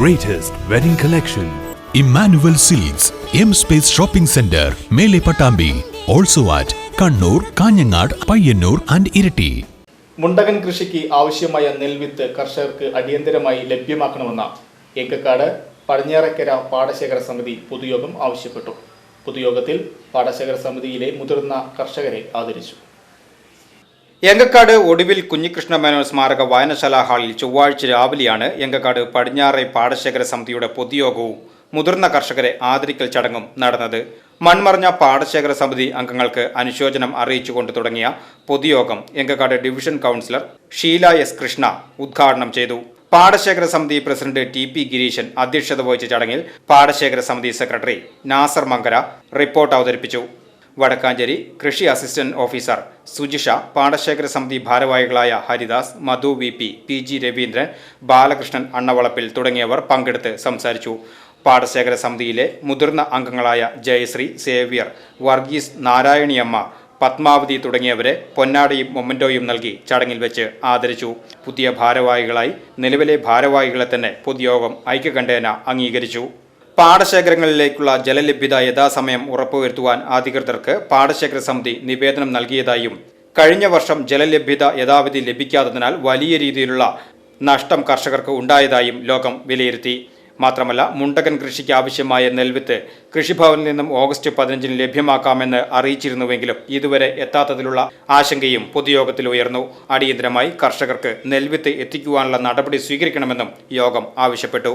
greatest wedding collection. Emmanuel silks M space shopping centre മേലെ Pattambi also at Kannur Kanhangad Payyanur and Iritty മുണ്ടകൻ കൃഷിക്ക് ആവശ്യമായ നെൽവിത്ത് കർഷകർക്ക് അടിയന്തരമായി ലഭ്യമാക്കണമെന്ന ഏക്കക്കാട് പടിഞ്ഞാറക്കര പാടശേഖര സമിതി പൊതുയോഗം ആവശ്യപ്പെട്ടു. പൊതുയോഗത്തിൽ പാടശേഖര സമിതിയിലെ മുതിർന്ന കർഷകരെ ആദരിച്ചു. എങ്കക്കാട് ഒടുവിൽ കുഞ്ഞികൃഷ്ണ മേനോൻ സ്മാരക വായനശാല ഹാളിൽ ചൊവ്വാഴ്ച രാവിലെയാണ് എങ്കക്കാട് പടിഞ്ഞാറെ പാടശേഖര സമിതിയുടെ പൊതുയോഗവും മുതിർന്ന കർഷകരെ ആദരിക്കൽ ചടങ്ങും നടന്നത്. മൺമറഞ്ഞ പാടശേഖര സമിതി അംഗങ്ങൾക്ക് അനുശോചനം അറിയിച്ചുകൊണ്ട് തുടങ്ങിയ പൊതുയോഗം Engakkad division councillor Sheela S Krishna ഉദ്ഘാടനം ചെയ്തു. പാടശേഖര സമിതി പ്രസിഡന്റ് ടി പി ഗിരീശൻ അധ്യക്ഷത വഹിച്ച ചടങ്ങിൽ പാടശേഖര സമിതി സെക്രട്ടറി നാസർ മങ്കര റിപ്പോർട്ട് അവതരിപ്പിച്ചു. വടക്കാഞ്ചേരി കൃഷി അസിസ്റ്റന്റ് ഓഫീസർ സുജിഷ പാടശേഖര സമിതി ഭാരവാഹികളായ Haridas Madhu V P P G Raveendran Balakrishnan Annavalappil തുടങ്ങിയവർ പങ്കെടുത്ത് സംസാരിച്ചു. പാടശേഖര സമിതിയിലെ മുതിർന്ന അംഗങ്ങളായ ജയശ്രീ സേവ്യർ വർഗീസ് നാരായണിയമ്മ പത്മാവതി തുടങ്ങിയവരെ പൊന്നാടയും മൊമന്റോയും നൽകി ചടങ്ങിൽ വെച്ച് ആദരിച്ചു. പുതിയ ഭാരവാഹികളായി നിലവിലെ ഭാരവാഹികളെ തന്നെ പൊതുയോഗം ഐക്യകണ്ഠേന അംഗീകരിച്ചു. പാടശേഖരങ്ങളിലേക്കുള്ള ജലലഭ്യത യഥാസമയം ഉറപ്പുവരുത്തുവാൻ അധികൃതർക്ക് പാടശേഖര സമിതി നിവേദനം നൽകിയതായും കഴിഞ്ഞ വർഷം ജലലഭ്യത യഥാവിധി ലഭിക്കാത്തതിനാൽ വലിയ രീതിയിലുള്ള നഷ്ടം കർഷകർക്ക് ഉണ്ടായതായും ലോകം വിലയിരുത്തി. മാത്രമല്ല മുണ്ടകൻ കൃഷിക്ക് ആവശ്യമായ നെൽവിത്ത് കൃഷിഭവനിൽ നിന്നും ഓഗസ്റ്റ് പതിനഞ്ചിന് ലഭ്യമാക്കാമെന്ന് അറിയിച്ചിരുന്നുവെങ്കിലും ഇതുവരെ എത്താത്തതിലുള്ള ആശങ്കയും പൊതുയോഗത്തിൽ ഉയർന്നു. അടിയന്തരമായി കർഷകർക്ക് നെൽവിത്ത് എത്തിക്കുവാനുള്ള നടപടി സ്വീകരിക്കണമെന്നും യോഗം ആവശ്യപ്പെട്ടു.